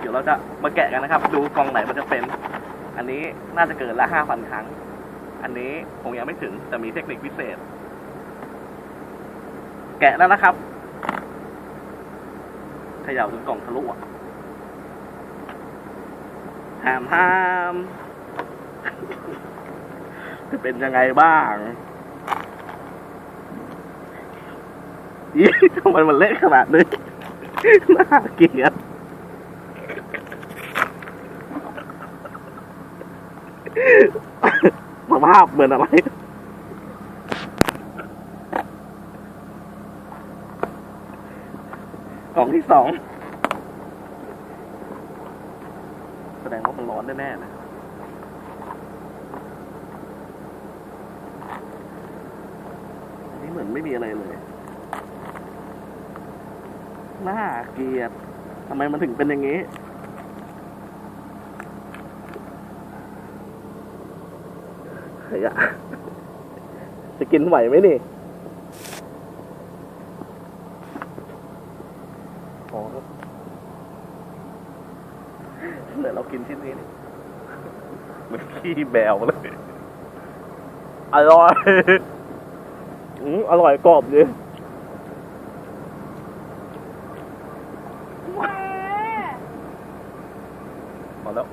เดี๋ยวเราจะมาแกะกันนะครับ ดูกองไหนมันจะเป็นอันนี้น่าจะเกินละห้าพันครั้ง อันนี้คงยังไม่ถึงแต่มีเทคนิคพิเศษ แกะแล้วนะครับเขย่าจนกล่องทะลุอะหามห้าม จะเป็นยังไงบ้างยี่ทำไมมันเละขนาดนี้ น่าเกลียด สภาพเหมือนอะไร กล่องที่สอง แสดงว่ามันร้อนแน่ๆนะอันนี้เหมือนไม่มีอะไรเลย น่าเกลียดทำไมมันถึงเป็นอย่างนี้ ยะ จะกินไหวไหมนี่อครัเหลือเรากินที่นี่นี่เหมือนขี้แมวเลย อร่อยอืมอร่อยกรอบเลยพอแล้ว